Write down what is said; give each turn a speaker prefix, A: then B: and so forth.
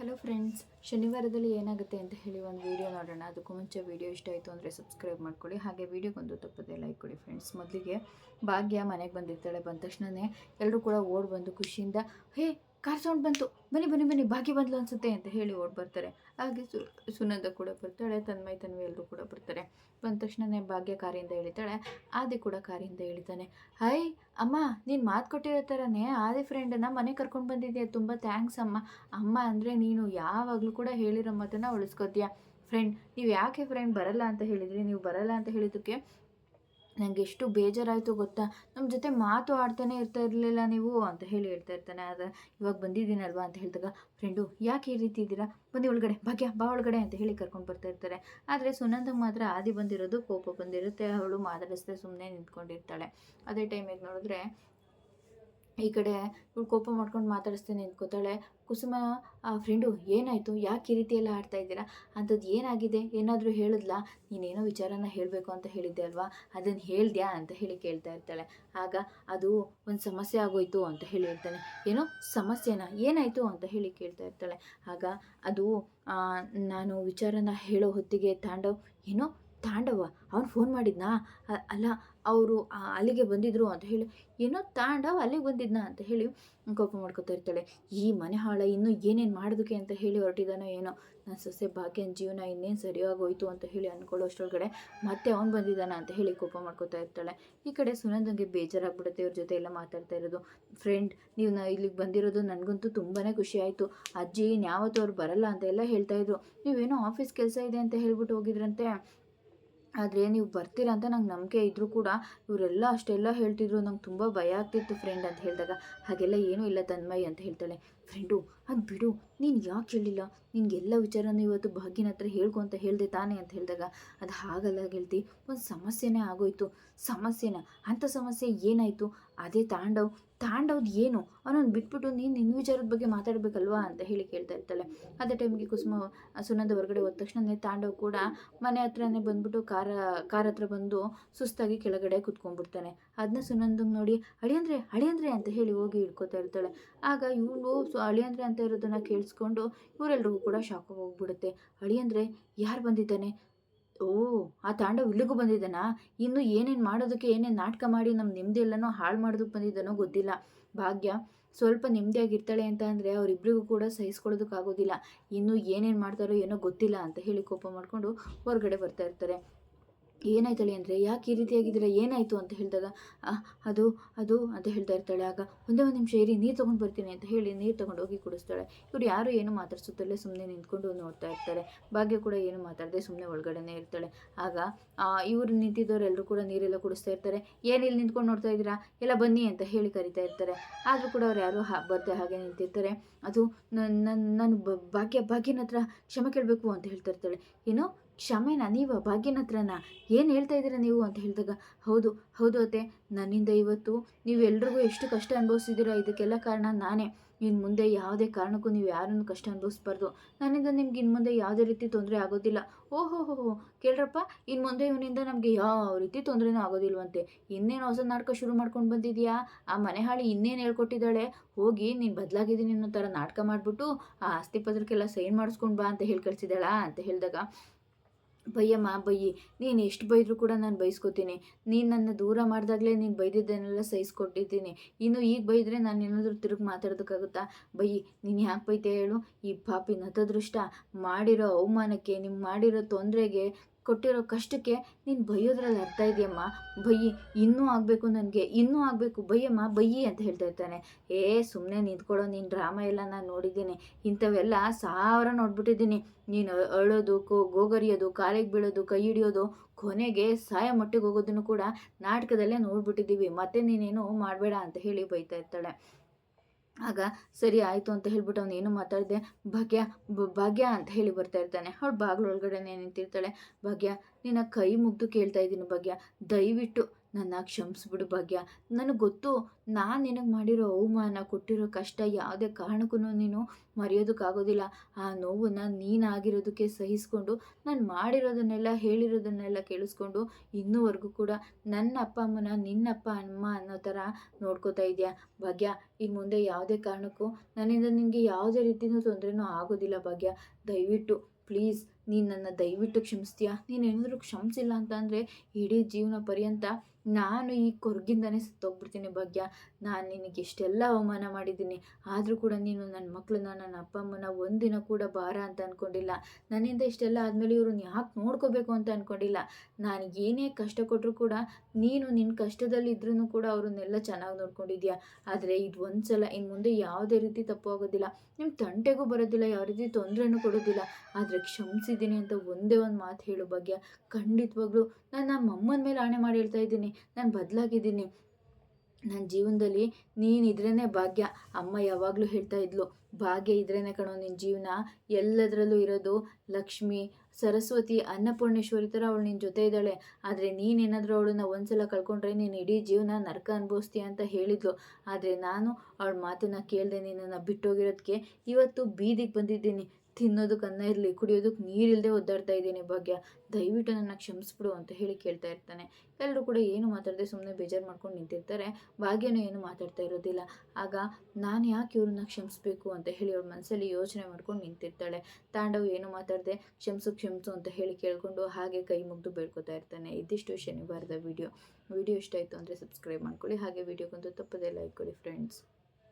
A: Hello friends ಶನಿವಾರದಲ್ಲಿ ಏನಾಗುತ್ತೆ ಅಂತ ಹೇಳಿ ಒಂದು ವಿಡಿಯೋ ನೋಡೋಣ. ಅದಕ್ಕೂ ಮುಂಚೆ ವಿಡಿಯೋ ಇಷ್ಟ ಆಯಿತು ಅಂದರೆ ಸಬ್ಸ್ಕ್ರೈಬ್ ಮಾಡ್ಕೊಳ್ಳಿ. ಹಾಗೆ ವೀಡಿಯೋಗೊಂದು ತಪ್ಪದೆ ಲೈಕ್ ಕೊಡಿ ಫ್ರೆಂಡ್ಸ್ ಮೊದಲಿಗೆ ಭಾಗ್ಯ ಮನೆಗೆ ಬಂದಿರ್ತಾಳೆ, ಬಂದ ತಕ್ಷಣವೇ ಎಲ್ಲರೂ ಕೂಡ ಓಡ್ ಬಂದು ಖುಷಿಯಿಂದ, ಹೇ ಕಾರ್ ಸೌಂಡ್ ಬಂತು. ಬನ್ನಿ ಬನ್ನಿ ಬನ್ನಿ, ಭಾಗ್ಯ ಬಂದ್ಲು ಅನ್ಸುತ್ತೆ ಅಂತ ಹೇಳಿ ಓಡ್ ಬರ್ತಾರೆ. ಹಾಗೆ ಸು, ಸುನಂದ ಕೂಡ ಬರ್ತಾಳೆ, ತನ್ಮಯ್, ತನ್ವಿ ಎಲ್ಲರೂ ಕೂಡ ಬರ್ತಾರೆ. ಬಂದ ತಕ್ಷಣವೇ ಭಾಗ್ಯ ಕಾರಿಂದ ಇಳಿತಾಳೆ. ಆದಿ ಕೂಡ ಕಾರಿಂದ ಇಳಿತಾನೆ. ಹೈ ಅಮ್ಮ, ನೀನು ಮಾತು ಕೊಟ್ಟಿರೋ ಥರನೇ ಆದಿ ಫ್ರೆಂಡನ್ನ ಮನೆ ಕರ್ಕೊಂಡು ಬಂದಿದ್ದೀಯ ತುಂಬ ಥ್ಯಾಂಕ್ಸ್ ಅಮ್ಮ. ಅಮ್ಮ ಅಂದರೆ ನೀನು ಯಾವಾಗಲೂ ಕೂಡ ಹೇಳಿರೋ ಮಾತನ್ನು ಉಳಿಸ್ಕೊತೀಯ. ಫ್ರೆಂಡ್ ನೀವು ಯಾಕೆ ಫ್ರೆಂಡ್ ಬರಲ್ಲ ಅಂತ ಹೇಳಿದ್ರಿ? ನೀವು ಬರಲ್ಲ ಅಂತ ಹೇಳಿದ್ದಕ್ಕೆ ನನಗೆ ಎಷ್ಟು ಬೇಜಾರಾಯಿತು ಗೊತ್ತಾ? ನಮ್ಮ ಜೊತೆ ಮಾತು ಆಡ್ತಾನೆ ಇರ್ತಾ ಇರಲಿಲ್ಲ ನೀವು ಅಂತ ಹೇಳಿ ಹೇಳ್ತಾ ಇರ್ತಾನೆ. ಅದು ಇವಾಗ ಬಂದಿದ್ದೀನಲ್ವಾ ಅಂತ ಹೇಳಿದಾಗ, ಫ್ರೆಂಡು, ಯಾಕೆ ಈ ರೀತಿ ಇದ್ದೀರಾ? ಬನ್ನಿ ಒಳಗಡೆ, ಭಾಗ್ಯ, ಬಾ ಒಳಗಡೆ ಅಂತ ಹೇಳಿ ಕರ್ಕೊಂಡು ಬರ್ತಾ ಇರ್ತಾರೆ. ಆದರೆ ಸುನಂದಗೆ ಮಾತ್ರ ಆದಿ ಬಂದಿರೋದು, ಕೋಪ ಬಂದಿರುತ್ತೆ, ಅವಳು ಮಾತಾಡಿಸ್ದೆ ಸುಮ್ಮನೆ ನಿಂತ್ಕೊಂಡಿರ್ತಾಳೆ. ಅದೇ ಟೈಮಿಗೆ ನೋಡಿದ್ರೆ ಈ ಕಡೆ ಇವಳು ಕೋಪ ಮಾಡ್ಕೊಂಡು ಮಾತಾಡಿಸ್ತೇನೆ ನಿಂತ್ಕೋತಾಳೆ. ಕುಸುಮ ಫ್ರೆಂಡು ಏನಾಯಿತು? ಯಾಕೆ ಈ ರೀತಿ ಎಲ್ಲ ಆಡ್ತಾ ಇದ್ದೀರಾ? ಅಂಥದ್ದು ಏನಾಗಿದೆ? ಏನಾದರೂ ಹೇಳಿದ್ಲಾ? ನೀನೇನೋ ವಿಚಾರನ ಹೇಳಬೇಕು ಅಂತ ಹೇಳಿದ್ದೆ ಅಲ್ವಾ? ಅದನ್ನು ಹೇಳ್ದ್ಯಾ ಅಂತ ಹೇಳಿ ಕೇಳ್ತಾ ಇರ್ತಾಳೆ. ಆಗ ಅದು ಒಂದು ಸಮಸ್ಯೆ ಆಗೋಯ್ತು ಅಂತ ಹೇಳಿ ಹೇಳ್ತಾನೆ. ಏನೋ ಸಮಸ್ಯೆನಾ? ಏನಾಯಿತು ಅಂತ ಹೇಳಿ ಕೇಳ್ತಾ ಇರ್ತಾಳೆ. ಆಗ ಅದು ನಾನು ವಿಚಾರನ ಹೇಳೋ ಹೊತ್ತಿಗೆ ತಾಂಡವ್, ಏನೋ ತಾಂಡವ, ಅವ್ನು ಫೋನ್ ಮಾಡಿದ್ನಾ? ಅಲ್ಲ ಅವರು ಅಲ್ಲಿಗೆ ಬಂದಿದ್ರು ಅಂತ ಹೇಳಿ, ಏನೋ ತಾಂಡವ್ ಅಲ್ಲಿಗೆ ಬಂದಿದ್ನ ಅಂತ ಹೇಳಿ ಕೋಪ ಮಾಡ್ಕೊತಾ ಇರ್ತಾಳೆ. ಈ ಮನೆ ಹಾಳ, ಇನ್ನೂ ಏನೇನು ಮಾಡೋದಕ್ಕೆ ಅಂತ ಹೇಳಿ ಹೊರಟಿದ್ದಾನೋ ಏನೋ. ನನ್ನ ಸೊಸೆ ಭಾಗ್ಯನ ಜೀವನ ಇನ್ನೇನು ಸರಿಯಾಗಿ ಹೋಯಿತು ಅಂತ ಹೇಳಿ ಅಂದ್ಕೊಳ್ಳೋ ಅಷ್ಟರೊಳಗಡೆ ಮತ್ತೆ ಅವ್ನು ಬಂದಿದ್ದಾನ ಅಂತ ಹೇಳಿ ಕೋಪ ಮಾಡ್ಕೊತಾ ಇರ್ತಾಳೆ. ಈ ಕಡೆ ಸುನಂದಂಗೆ ಬೇಜಾರಾಗ್ಬಿಡುತ್ತೆ ಇವ್ರ ಜೊತೆ ಎಲ್ಲ ಮಾತಾಡ್ತಾ ಇರೋದು. ಫ್ರೆಂಡ್ ನೀವು ನಾ, ಇಲ್ಲಿಗೆ ಬಂದಿರೋದು ನನಗಂತೂ ತುಂಬಾ ಖುಷಿ ಆಯಿತು. ಅಜ್ಜಿ ಇನ್ಯಾವತ್ತೂ ಅವ್ರು ಬರಲ್ಲ ಅಂತ ಎಲ್ಲ ಹೇಳ್ತಾ ಇದ್ರು. ನೀವೇನೋ ಆಫೀಸ್ ಕೆಲಸ ಇದೆ ಅಂತ ಹೇಳ್ಬಿಟ್ಟು ಹೋಗಿದ್ರಂತೆ. ಆದರೆ ನೀವು ಬರ್ತೀರ ಅಂತ ನಂಗೆ ನಂಬಿಕೆ ಇದ್ದರೂ ಕೂಡ ಇವರೆಲ್ಲ ಅಷ್ಟೆಲ್ಲ ಹೇಳ್ತಿದ್ರು, ನಂಗೆ ತುಂಬ ಭಯ ಆಗ್ತಿತ್ತು ಫ್ರೆಂಡ್ ಅಂತ ಹೇಳಿದಾಗ. ಹಾಗೆಲ್ಲ ಏನೂ ಇಲ್ಲ ತನ್ಮಯ್ ಅಂತ ಹೇಳ್ತಾಳೆ. ಫ್ರೆಂಡು ಅದು ಬಿಡು. ನೀನು ಯಾಕೆ ಹೇಳಿಲ್ಲ ನಿನಗೆಲ್ಲ ವಿಚಾರನೂ ಇವತ್ತು ಭಾಗ್ಯನ ಹತ್ರ ಹೇಳ್ಕೊ ಅಂತ ಹೇಳಿದೆ ತಾನೇ ಅಂತ ಹೇಳಿದಾಗ, ಅದು ಹಾಗಲ್ಲ ಗೆಳ್ತಿ. ಒಂದು ಸಮಸ್ಯೆನೇ ಆಗೋಯ್ತು. ಸಮಸ್ಯೆನ, ಅಂಥ ಸಮಸ್ಯೆ ಏನಾಯಿತು? ಅದೇ ತಾಂಡವ್. ತಾಂಡವ್ದು ಏನು? ಅವನನ್ನು ಬಿಟ್ಬಿಟ್ಟು ನೀನು ನಿನ್ನ ವಿಚಾರದ ಬಗ್ಗೆ ಮಾತಾಡಬೇಕಲ್ವಾ ಅಂತ ಹೇಳಿ ಕೇಳ್ತಾ ಇರ್ತಾಳೆ. ಅದೇ ಟೈಮ್ಗೆ ಕುಸುಮ ಸುನಂದ ಹೊರಗಡೆ ಹೋದ ತಕ್ಷಣನೇ ತಾಂಡವ್ ಕೂಡ ಮನೆ ಹತ್ರನೇ ಬಂದ್ಬಿಟ್ಟು ಕಾರ, ಕಾರ್ ಹತ್ರ ಬಂದು ಸುಸ್ತಾಗಿ ಕೆಳಗಡೆ ಕುತ್ಕೊಂಡ್ಬಿಡ್ತಾನೆ. ಅದನ್ನ ಸುನಂದಂಗೆ ನೋಡಿ, ಅಳಿಯಂದ್ರೆ ಅಳಿಯಂದ್ರೆ ಅಂತ ಹೇಳಿ ಹೋಗಿ ಹಿಡ್ಕೊತಾ ಇರ್ತಾಳೆ. ಆಗ ಇವಳು ಸೊ ಅಳಿಯಂದ್ರೆ ಅಂತ ಇರೋದನ್ನು ಕೇಳಿಸ್ಕೊಂಡು ಇವರೆಲ್ರಿಗೂ ಕೂಡ ಶಾಕ್ ಹೋಗ್ಬಿಡುತ್ತೆ. ಅಳಿಯಂದ್ರೆ ಯಾರು ಬಂದಿದ್ದಾನೆ? ಓ, ಆ ತಾಂಡವ್ ಇಲ್ಲಿಗೂ ಬಂದಿದ್ದಾನಾ? ಇನ್ನು ಏನೇನು ಮಾಡೋದಕ್ಕೆ, ಏನೇನು ನಾಟಕ ಮಾಡಿ ನಮ್ಮ ನೆಮ್ಮದಿ ಎಲ್ಲನೋ ಹಾಳು ಮಾಡೋದಕ್ಕೆ ಬಂದಿದ್ದಾನೋ ಗೊತ್ತಿಲ್ಲ. ಭಾಗ್ಯ ಸ್ವಲ್ಪ ನೆಮ್ಮದಿಯಾಗಿರ್ತಾಳೆ ಅಂತ ಅಂದರೆ ಅವರಿಬ್ಬರಿಗೂ ಕೂಡ ಸಹಿಸ್ಕೊಳ್ಳೋದಕ್ಕಾಗೋದಿಲ್ಲ. ಇನ್ನು ಏನೇನು ಮಾಡ್ತಾರೋ ಏನೋ ಗೊತ್ತಿಲ್ಲ ಅಂತ ಹೇಳಿ ಕೋಪ ಮಾಡಿಕೊಂಡು ಹೊರಗಡೆ ಬರ್ತಾ ಇರ್ತಾರೆ. ಏನಾಯ್ತಳೆ ಅಂದರೆ ಯಾಕೆ ಈ ರೀತಿಯಾಗಿದ್ದೀರಾ ಏನಾಯಿತು ಅಂತ ಹೇಳಿದಾಗ "ಆ, ಅದು ಅದು ಅಂತ ಹೇಳ್ತಾ ಇರ್ತಾಳೆ. ಆಗ ಒಂದೇ ಒಂದು ನಿಮಿಷ ಇರಿ ನೀರು ತೊಗೊಂಡು ಬರ್ತೀನಿ ಅಂತ ಹೇಳಿ ನೀರು ತೊಗೊಂಡು ಹೋಗಿ ಕುಡಿಸ್ತಾಳೆ. ಇವರು ಯಾರು ಏನು ಮಾತಾಡ್ಸುತ್ತಲೇ ಸುಮ್ಮನೆ ನಿಂತ್ಕೊಂಡು ನೋಡ್ತಾ ಇರ್ತಾರೆ. ಭಾಗ್ಯ ಕೂಡ ಏನು ಮಾತಾಡದೆ ಸುಮ್ಮನೆ ಒಳಗಡೆನೇ ಇರ್ತಾಳೆ. ಆಗ ಇವರು ನಿಂತಿದ್ದವರು ಎಲ್ಲರೂ ಕೂಡ ನೀರೆಲ್ಲ ಕುಡಿಸ್ತಾ ಇರ್ತಾರೆ. ಏನು ಇಲ್ಲಿ ನಿಂತ್ಕೊಂಡು ನೋಡ್ತಾ ಇದ್ದೀರಾ? ಎಲ್ಲ ಬನ್ನಿ ಅಂತ ಹೇಳಿ ಕರಿತಾ ಇರ್ತಾರೆ. ಆದರೂ ಕೂಡ ಅವ್ರು ಯಾರು ಹಾ ಬರ್ದೆ ಹಾಗೆ ನಿಂತಿರ್ತಾರೆ. ಅದು ನನ್ನ ನಾನು ಭಾಗ್ಯ ಭಾಗ್ಯನ ಹತ್ರ ಕ್ಷಮೆ ಕೇಳಬೇಕು ಅಂತ ಹೇಳ್ತಾ ಇರ್ತಾಳೆ. ಏನೋ? ಕ್ಷಮೆನಾ, ನೀವು ಭಾಗ್ಯನ ಹತ್ರನ ಏನು ಹೇಳ್ತಾ ಇದ್ದೀರ ನೀವು ಅಂತ ಹೇಳಿದಾಗ, ಹೌದು ಹೌದು ಅತ್ತೆ, ನನ್ನಿಂದ ಇವತ್ತು ನೀವೆಲ್ರಿಗೂ ಎಷ್ಟು ಕಷ್ಟ ಅನುಭವಿಸಿದ್ದೀರಾ, ಇದಕ್ಕೆಲ್ಲ ಕಾರಣ ನಾನೇ. ಇನ್ನು ಮುಂದೆ ಯಾವುದೇ ಕಾರಣಕ್ಕೂ ನೀವು ಯಾರನ್ನು ಕಷ್ಟ ಅನುಭವಿಸ್ಬಾರ್ದು. ನನ್ನಿಂದ ನಿಮ್ಗೆ ಇನ್ನು ಮುಂದೆ ಯಾವುದೇ ರೀತಿ ತೊಂದರೆ ಆಗೋದಿಲ್ಲ. ಓಹೋ, ಹೋ ಹೋ, ಕೇಳ್ರಪ್ಪ ಇನ್ನು ಮುಂದೆ ಇವನಿಂದ ನಮಗೆ ಯಾವ ರೀತಿ ತೊಂದರೆನೂ ಆಗೋದಿಲ್ವಂತೆ. ಇನ್ನೇನು ಹೊಸ ನಾಟಕ ಶುರು ಮಾಡ್ಕೊಂಡು ಬಂದಿದ್ಯಾ? ಆ ಮನೆ ಹಾಳಿ ಇನ್ನೇನು ಹೇಳ್ಕೊಟ್ಟಿದ್ದಾಳೆ? ಹೋಗಿ ನೀನು ಬದಲಾಗಿದ್ದೀನಿ ಅನ್ನೋ ಥರ ನಾಟಕ ಮಾಡಿಬಿಟ್ಟು ಆ ಆಸ್ತಿ ಪತ್ರಕ್ಕೆಲ್ಲ ಸೈನ್ ಮಾಡಿಸ್ಕೊಂಡು ಬಾ ಅಂತ ಹೇಳಿ ಕಳಿಸಿದಾಳಾ ಅಂತ ಹೇಳಿದಾಗ ಬೈಯಮ್ಮ ಬಯ್ಯಿ, ನೀನು ಎಷ್ಟು ಬೈದರೂ ಕೂಡ ನಾನು ಬೈಸ್ಕೊತೀನಿ. ನೀನು ನನ್ನ ದೂರ ಮಾಡಿದಾಗಲೇ ನೀನು ಬೈದಿದ್ದನ್ನೆಲ್ಲ ಸಹಿಸ್ಕೊಟ್ಟಿದ್ದೀನಿ. ಇನ್ನು ಈಗ ಬೈದರೆ ನಾನು ಏನಾದರೂ ತಿರುಗಿ ಮಾತಾಡೋದಕ್ಕಾಗುತ್ತಾ? ಬಯ್ಯಿ, ನೀನು ಯಾಕೆ ಬೈತೆ ಹೇಳು? ಈ ಪಾಪಿ ನತದೃಷ್ಟ ಮಾಡಿರೋ ಅವಮಾನಕ್ಕೆ ನಿಮ್ಗೆ ಮಾಡಿರೋ ತೊಂದರೆಗೆ ಕೊಟ್ಟಿರೋ ಕಷ್ಟಕ್ಕೆ ನೀನು ಬೈಯೋದ್ರಲ್ಲಿ ಅರ್ಥ ಇದೆಯಮ್ಮ? ಬೈಯಿ, ಇನ್ನೂ ಆಗಬೇಕು ನನಗೆ, ಇನ್ನೂ ಆಗಬೇಕು. ಬೈಯಮ್ಮ, ಬೈಯಿ ಅಂತ ಹೇಳ್ತಾ ಇರ್ತಾನೆ. ಏ ಸುಮ್ಮನೆ ನಿಂತ್ಕೊಳ್ಳೋ ನೀನು ಡ್ರಾಮಾ ಎಲ್ಲ ನಾನು ನೋಡಿದ್ದೀನಿ. ಇಂಥವೆಲ್ಲ ಸಾವಿರ ನೋಡ್ಬಿಟ್ಟಿದ್ದೀನಿ. ನೀನು ಅಳೋದು, ಕೋ, ಗೋಗರಿಯೋದು, ಕಾಲಿಗೆ ಬೀಳೋದು, ಕೈ ಹಿಡಿಯೋದು, ಕೊನೆಗೆ ಸಾಯ ಮಟ್ಟಿಗೆ ಹೋಗೋದನ್ನು ಕೂಡ ನಾಟಕದಲ್ಲೇ ನೋಡ್ಬಿಟ್ಟಿದ್ದೀವಿ. ಮತ್ತೆ ನೀನೇನು ಮಾಡಬೇಡ ಅಂತ ಹೇಳಿ ಬೈತಾ ಇರ್ತಾಳೆ. ಆಗ ಸರಿ ಆಯಿತು ಅಂತ ಹೇಳ್ಬಿಟ್ಟು ಅವನು ಏನು ಮಾತಾಡಿದೆ? ಭಾಗ್ಯ ಭಾಗ್ಯ ಅಂತ ಹೇಳಿ ಬರ್ತಾ ಇರ್ತಾನೆ. ಅವಳು ಬಾಗಿಲು ಒಳಗಡೆನೆ ನಿಂತಿರ್ತಾಳೆ. ಭಾಗ್ಯ, ನಿನ್ನ ಕೈ ಮುಗ್ದು ಕೇಳ್ತಾ ಇದ್ದೀನಿ ಭಾಗ್ಯ. ದಯವಿಟ್ಟು ನನ್ನ ಕ್ಷಮಿಸ್ಬಿಡು ಭಾಗ್ಯ. ನನಗೆ ಗೊತ್ತು, ನಾನು ನಿನಗೆ ಮಾಡಿರೋ ಅವಮಾನ, ಕೊಟ್ಟಿರೋ ಕಷ್ಟ ಯಾವುದೇ ಕಾರಣಕ್ಕೂ ನೀನು ಮರೆಯೋದಕ್ಕಾಗೋದಿಲ್ಲ. ಆ ನೋವನ್ನು ನೀನಾಗಿರೋದಕ್ಕೆ ಸಹಿಸ್ಕೊಂಡು, ನಾನು ಮಾಡಿರೋದನ್ನೆಲ್ಲ, ಹೇಳಿರೋದನ್ನೆಲ್ಲ ಕೇಳಿಸ್ಕೊಂಡು ಇನ್ನೂವರೆಗೂ ಕೂಡ ನನ್ನ ಅಪ್ಪ ಅಮ್ಮನ ನಿನ್ನಪ್ಪ ಅಮ್ಮ ಅನ್ನೋ ಥರ ನೋಡ್ಕೋತಾ ಇದೆಯಾ? ಭಾಗ್ಯ ಇನ್ನು ಮುಂದೆ ಯಾವುದೇ ಕಾರಣಕ್ಕೂ ನನ್ನಿಂದ ನಿನಗೆ ಯಾವುದೇ ರೀತಿಯೂ ತೊಂದರೆನೂ ಆಗೋದಿಲ್ಲ ಭಾಗ್ಯ. ದಯವಿಟ್ಟು, ಪ್ಲೀಸ್ ನೀನು ನನ್ನ ದಯವಿಟ್ಟು ಕ್ಷಮಿಸ್ತೀಯಾ? ನೀನು ಏನಾದರೂ ಕ್ಷಮಿಸಿಲ್ಲ ಅಂತ ಅಂದರೆ ಇಡೀ ಜೀವನ ಪರ್ಯಂತ ನಾನು ಈ ಕೊರಗಿಂದನೇ ಸತ್ತೋಗ್ಬಿಡ್ತೀನಿ ಭಾಗ್ಯ. ನಾನು ನಿನಗೆ ಎಷ್ಟೆಲ್ಲ ಅವಮಾನ ಮಾಡಿದ್ದೀನಿ. ಆದರೂ ಕೂಡ ನೀನು ನನ್ನ ಮಕ್ಕಳನ್ನ ನನ್ನ ಅಪ್ಪ ಅಮ್ಮನ ಒಂದಿನ ಕೂಡ ಭಾರ ಅಂತ ಅಂದ್ಕೊಂಡಿಲ್ಲ ನನ್ನಿಂದ ಇಷ್ಟೆಲ್ಲ ಆದಮೇಲೆ ಇವ್ರನ್ನ ಯಾಕೆ ನೋಡ್ಕೋಬೇಕು ಅಂತ ಅಂದ್ಕೊಂಡಿಲ್ಲ ನಾನು ಏನೇ ಕಷ್ಟ ಕೊಟ್ಟರು ಕೂಡ ನೀನು ನಿನ್ನ ಕಷ್ಟದಲ್ಲಿ ಇದ್ರೂ ಕೂಡ ಅವ್ರನ್ನೆಲ್ಲ ಚೆನ್ನಾಗಿ ನೋಡ್ಕೊಂಡಿದ್ಯಾ? ಆದರೆ ಇದು ಒಂದು ಸಲ ಇನ್ನು ಮುಂದೆ ಯಾವುದೇ ರೀತಿ ತಪ್ಪು ಆಗೋದಿಲ್ಲ. ನಿಮ್ಮ ತಂಟೆಗೂ ಬರೋದಿಲ್ಲ, ಯಾವ ರೀತಿ ತೊಂದರೆನೂ ಕೊಡೋದಿಲ್ಲ. ಆದರೆ ಕ್ಷಮಿಸಿದ್ದೀನಿ ಅಂತ ಒಂದೇ ಒಂದು ಮಾತು ಹೇಳು ಭಾಗ್ಯ. ಖಂಡಿತವಾಗ್ಲೂ ನಾನು ನಮ್ಮ ಅಮ್ಮನ ಮೇಲೆ ಆಣೆ ಮಾಡಿ ಹೇಳ್ತಾ ಇದ್ದೀನಿ. ನಾನು ಬದಲಾಗಿದ್ದೀನಿ. ನನ್ನ ಜೀವನದಲ್ಲಿ ನೀನು ಇದ್ರೇ ಭಾಗ್ಯ. ಅಮ್ಮ ಯಾವಾಗಲೂ ಹೇಳ್ತಾ ಇದ್ಲು, ಭಾಗ್ಯ ಇದ್ರೇ ಕಣೋ ನಿನ್ನ ಜೀವನ. ಎಲ್ಲದರಲ್ಲೂ ಇರೋದು ಲಕ್ಷ್ಮಿ, ಸರಸ್ವತಿ, ಅನ್ನಪೂರ್ಣೇಶ್ವರಿ ಥರ ಅವಳು ನಿನ್ನ ಜೊತೆ ಇದ್ದಾಳೆ. ಆದರೆ ನೀನೇನಾದರೂ ಅವಳನ್ನ ಒಂದ್ಸಲ ಕಳ್ಕೊಂಡ್ರೆ ನೀನು ಇಡೀ ಜೀವನ ನರ್ಕ ಅನುಭವಿಸ್ತೀಯ ಅಂತ ಹೇಳಿದ್ಲು. ಆದರೆ ನಾನು ಅವಳ ಮಾತನ್ನು ಕೇಳದೆ ನಿನ್ನನ್ನು ಬಿಟ್ಟೋಗಿರೋದಕ್ಕೆ ಇವತ್ತು ಬೀದಿಗೆ ಬಂದಿದ್ದೀನಿ. ತಿನ್ನೋದಕ್ಕೆ ಅನ್ನ ಇರಲಿ ಕುಡಿಯೋದಕ್ಕೆ ನೀರಿಲ್ಲದೆ ಒದ್ದಾಡ್ತಾ ಇದ್ದೀನಿ ಭಾಗ್ಯ, ದಯವಿಟ್ಟು ನನ್ನ ಕ್ಷಮಿಸ್ಬಿಡು ಅಂತ ಹೇಳಿ ಕೇಳ್ತಾ ಇರ್ತಾನೆ. ಎಲ್ಲರೂ ಕೂಡ ಏನು ಮಾತಾಡದೆ ಸುಮ್ಮನೆ ಬೇಜಾರು ಮಾಡ್ಕೊಂಡು ನಿಂತಿರ್ತಾರೆ. ಭಾಗ್ಯನೂ ಏನು ಮಾತಾಡ್ತಾ ಇರೋದಿಲ್ಲ. ಆಗ ನಾನು ಯಾಕೆ ಇವ್ರನ್ನ ಕ್ಷಮಿಸ್ಬೇಕು ಅಂತ ಹೇಳಿ ಅವ್ರ ಮನಸ್ಸಲ್ಲಿ ಯೋಚನೆ ಮಾಡ್ಕೊಂಡು ನಿಂತಿರ್ತಾಳೆ. ತಾಂಡವ್ ಏನು ಮಾತಾಡದೆ? ಕ್ಷಮಿಸು ಕ್ಷಮಿಸು ಅಂತ ಹೇಳಿ ಕೇಳಿಕೊಂಡು ಹಾಗೆ ಕೈ ಮುಗಿದು ಬೇಡ್ಕೊತಾ ಇರ್ತಾನೆ ಇದಿಷ್ಟು ಶನಿವಾರದ ವಿಡಿಯೋ. ವಿಡಿಯೋ ಇಷ್ಟ ಆಯಿತು ಅಂದರೆ ಸಬ್ಸ್ಕ್ರೈಬ್ ಮಾಡ್ಕೊಳ್ಳಿ. ಹಾಗೆ ವಿಡಿಯೋಗಂತೂ ತಪ್ಪದೆ ಲೈಕ್ ಕೊಡಿ ಫ್ರೆಂಡ್ಸ್